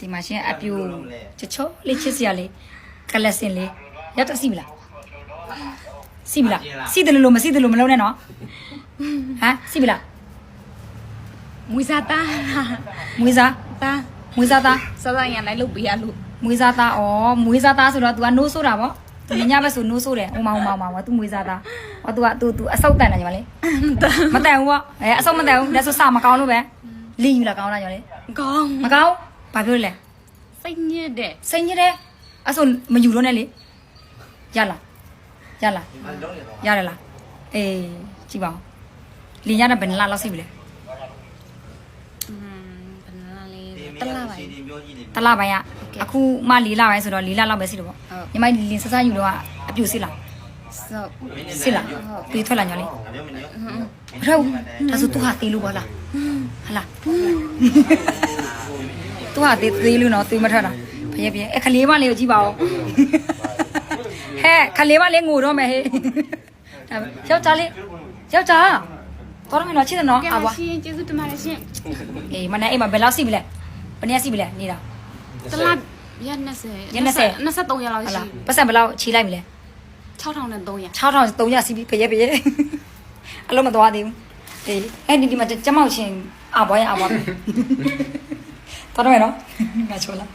ဒီမှာရှင်အပြူချချောလေးချစ်စရာလေးကလစင်လေးရတော့စီမလားစီမလားစီတယ်လို့မစီတယ်လို့မလုံးနဲ့နော်ဟမ်စီမလား မွေးစားသား မွေးစား သား မွေးစားသား စစရန်လိုက်လုပ်ပေးရလို့ မွေးစားသားဩမွေးစားသားဆိုတော့ तू ကနိုးဆိုတာဗောသူညဘက်ဆိုနိုးဆိုတယ်ဟိုမောင်မောင်မောင်ဗော तू မွေးစားသားဟော तू က तू तू အဆုတ်တန်တယ်ညီမလေးမတန်ဘူးဗောအဲအဆုတ်မတန်ဘူးဒါဆိုစမကောင်းလို့ပဲလင်းယူလာကောင်းလားညီမလေး ကောင်း မကောင်း ဘာပြောလဲစိတ်ညစ်တဲ့စိတ်ညစ်တယ်အဲ့ဆိုမယူတော့နဲ့လေရလားရလားရတယ်လားအေးကြည့်ပါဦးလင်းရတဲ့ဘယ်နှလားလောက်စိပြီလဲอืมဘယ်နာလေးတလားပါတလားပိုင်းကအခုမှ၄လပိုင်းဆိုတော့၄လလောက်ပဲရှိတော့ဗောညီမလင်းစစယူတော့အပြူစစ်လားဆော့စစ်လားပြီးထွက်လာညော်လေးမထွက်ဘူးဒါဆိုသူဟာသေးလို့ပါလားဟလာ သူဟာသေးသေးလို့နော်သေးမထွက်တာဖရဲဖရဲအခလေးမလေးကိုကြည့်ပါဦးဟဲ့ခလေးမလေးငိုတော့မယ်ဟေးဒါယောက်ျားလေးယောက်ျားတော်မယ်နော်ချစ်တယ်နော်ကဲအာဘွားရှင်ကျေးဇူးတင်ပါတယ်ရှင်အေးမနေ့အိမ်မှာဘယ်လောက်စီပြီလဲဘယ်နေ့စီပြီလဲနေတာတလားရက်20ရက်20 23ရက်လောက်ဟရှိလာပတ်စံဘယ်လောက်ချီလိုက်ပြီလဲ6300 6300စီပြီဖရဲဖရဲအလုံးမသွားသေးဘူးအေးအဲ့ဒီဒီမှာကျမောက်ချင်းအာဘွားရအာဘွား တော်တော့မယ်နော်ငါချိုးလား